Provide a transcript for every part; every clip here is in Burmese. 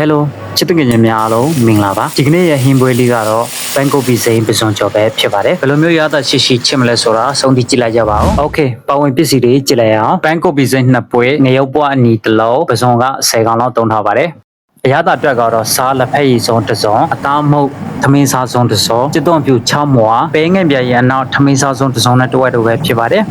Hello ချစ်တငယ်ချင်းများအားလုံးမင်္ဂလာပါဒီကနေ့ရဲ့ဟင်းပွဲလေးကတော့ဘန်ကောက်ပြည်စိန်ပစွန်ကျော်ပဲဖြစ်ပါတယ်ဘယ်လိုမျိုးရတာရှိရှိချစ်မလဲဆိုတာအဆုံးထိကြည့်လိုက်ကြပါဦး Okay ပါဝင်ပစ္စည်းတွေကြည့်လိုက်အောင်ဘန်ကောက်ပြည်စိန်နှစ်ပွဲငရုတ်ပွားအနီတစ်လုံးပစွန်က10ကောင်လောက်တုံးထားပါတယ်အရသာအတွက်ကတော့စားလက်ဖက်ရည်စုံတစ်စုံအသားမုတ်သမင်းစားစုံတစ်စုံစစ်သွန်ပြူ6မွာပဲငယ်ပြရန်နောက်သမင်းစားစုံတစ်စုံနဲ့တွဲတူပဲဖြစ်ပါတယ်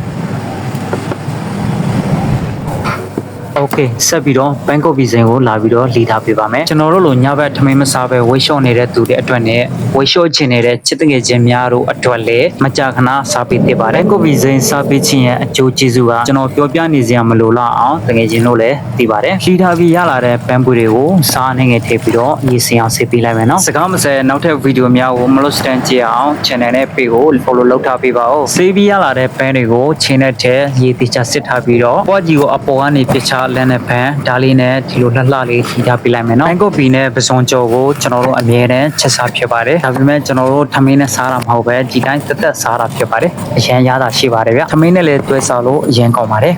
โอเคဆက်ပြီးတော့ဘန်ကောက်ဗီဇင်ကိုလာပြီးတော့လီထားပေးပါမယ်ကျွန်တော်တို့လိုညဘက်ထမင်းမစားပဲဝေးလျှော့နေတဲ့သူတွေအတွက်နဲ့ဝေးလျှော့ချင်နေတဲ့ချစ်တငယ်ချင်းများတို့အတွက်လည်းမကြာခဏစားပေးသင့်ပါတယ်ဘန်ကောက်ဗီဇင်စားပေးခြင်းရဲ့အကျိုးကျေးဇူးကကျွန်တော်ပြောပြနေစရာမလိုတော့အောင်တငယ်ချင်းတို့လည်းသိပါတယ်လီထားပြီးရလာတဲ့ဘန်ပူတွေကိုစားနေငယ်ထည့်ပြီးတော့ရေစင်အောင်ဆေးပေးလိုက်မယ်နော်စကားမစဲနောက်ထပ်ဗီဒီယိုများကိုမလို့စတန်ကြည့်အောင် channel နဲ့ page ကို follow လုပ်ထားပေးပါဦးဆေးပြီးရလာတဲ့ဘန်တွေကိုချင်းနဲ့ထဲရေတိချစစ်ထားပြီးတော့ပွားကြီးကိုအပေါ်ကနေပြချ လန်းတဲ့ဘန်ဒါလေးနဲ့ဒီလိုလှလှလေးထိထားပေးလိုက်မယ်နော်ဘန်ကော့ပီနဲ့ပစုံကြော်ကိုကျွန်တော်တို့အမြဲတမ်းချက်စားဖြစ်ပါတယ်ဒါပေမဲ့ကျွန်တော်တို့ထမင်းနဲ့စားတာမဟုတ်ပဲဒီတိုင်းတက်တက်စားတာဖြစ်ပါတယ်အရန်ရတာရှိပါတယ်ဗျထမင်းနဲ့လည်းတွဲစားလို့အရန်ကောင်းပါတယ်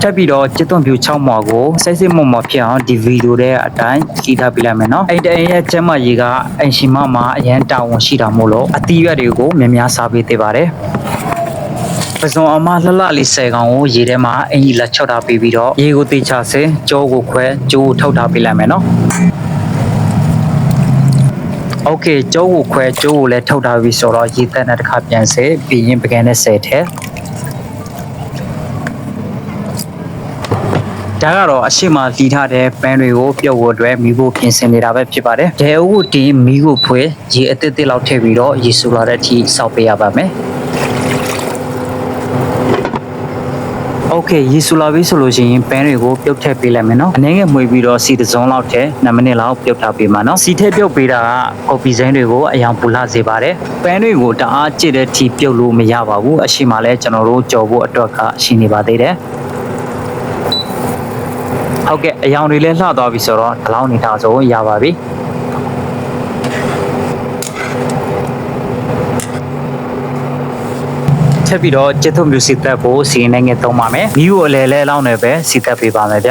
ထပ်ပြီးတော့ကျစ်သွန်ပြူ6မော်ကိုစိတ်စိတ်မော်မော်ဖြစ်အောင်ဒီဗီဒီယိုတဲ့အတိုင်းကြည့်ထားပြလိုက်မယ်နော်အဲ့တအိမ်ရဲ့ကျမကြီးကအင်ရှင်မမှာအရန်တာဝန်ရှိတာမို့လို့အတီးရွက်တွေကိုများများစားပေးသေးပါတယ် ပစုံအမလှလှလေးဆယ်ကောင်ကိုရေထဲမှာအင်ကြီးလက်ချောက်ထားပြီးပြီးတော့ရေကိုတေချဆဲကြောကိုခွဲကျိုးကိုထုတ်ထားပေးလိုက်မယ်နော်โอเคကျိုးကိုခွဲကျိုးကိုလည်းထုတ်ထားပြီးဆိုတော့ရေသက်နဲ့တစ်ခါပြန်စေပြီးရင်ပကံနဲ့ဆယ်ထဲ ဒါကတော့အရှိမတီးထားတဲ့ပန်းတွေကိုပြုတ်ဖို့အတွက်မိဖို့ပြင်ဆင်နေတာပဲဖြစ်ပါတယ်။ဒဲအုပ်တင်မိကိုဖွေရေအသစ်သစ်လောက်ထည့်ပြီးတော့ရေဆူလာတဲ့အထိစောက်ပေးရပါမယ်။ โอเคရေဆူလာပြီဆိုလို့ရှိရင်ပန်းတွေကိုပြုတ်ထည့်ပေးလိုက်မယ်နော်။အနေငယ်မှွေပြီးတော့စီတစ်စုံလောက်ထည့်2မိနစ်လောက်ပြုတ်ထားပေးမှာနော်။စီထည့်ပြုတ်ပေးတာကကော်ပီစိမ်းတွေကိုအယောင်ပူလာစေပါတယ်။ပန်းတွေကိုတအားကြည့်တဲ့အထိပြုတ်လို့မရပါဘူး။အရှိမလဲကျွန်တော်တို့ကြော်ဖို့အတွက်ကရှိနေပါသေးတယ်။ ဟုတ်ကဲ့အယောင်တွေလည်းလှသွားပြီဆိုတော့ဒီလောက်နေတာဆိုရပါပြီ ချက်ပြီးတော့ကျက်ထုံမျိုးစီတက်ဖို့စီနေငယ်သုံးပါမယ်မိကိုအလဲလဲလောင်းနေပဲစီတက်ပေးပါမယ်ဗျ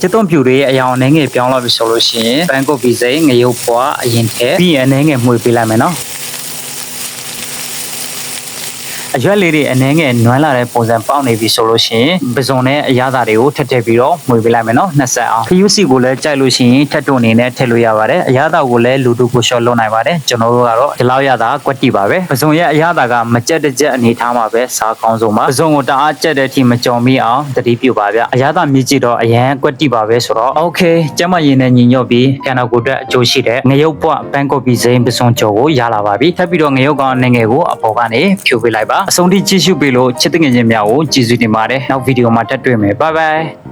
ကျက်သွန်ပြူတွေရဲ့အယောင်အနေငယ်ပြောင်းလာပြီဆိုလို့ရှိရင်ဘန်ကောက်ဗီဇိငရုပ်ပွားအရင်ထဲပြီးရင်အနေငယ်မှွေပေးလိုက်မယ်နော် အရွက်လေးတွေအနှဲငယ်နွမ်းလာတဲ့ပုံစံပေါက်နေပြီဆိုလို့ရှိရင်ပစုံနဲ့အရသာတွေကိုထပ်ထည့်ပြီးတော့မှွေပေးလိုက်မယ်နော်နှစ်ဆက်အောင်ခယူစီကိုလည်းကြိုက်လို့ရှိရင်ထပ်တွအနေနဲ့ထည့်လို့ရပါတယ်အရသာကိုလည်းလူတူကိုရှော့လုပ်နိုင်ပါတယ်ကျွန်တော်တို့ကတော့ဒီလောက်ရတာကွက်တီပါပဲပစုံရဲ့အရသာကမကြက်တစ်ကြက်အနေထားမှာပဲစားကောင်းဆုံးပါပစုံကိုတအားကြက်တဲ့အထိမကြော်မိအောင်တတိပြုပါဗျအရသာမြည်ကြည့်တော့အရန်ကွက်တီပါပဲဆိုတော့ okay ကျမရင်နဲ့ညီညွတ်ပြီးခန္ဓာကိုယ်အတွက်အကျိုးရှိတဲ့ငရုတ်ပွဘန်ကော့ပီစိမ်းပစုံကြော်ကိုရလာပါပြီထပ်ပြီးတော့ငရုတ်ကောင်အနေငယ်ကိုအပေါ်ကနေဖြိုပေးလိုက်ပါအဆုံးထိကြည့်ရှုပေးလို့ချစ်တဲ့ငယ်ချင်းများကိုကြည့်စုတင်ပါတယ်နောက်ဗီဒီယိုမှာတက်တွေ့မယ် bye bye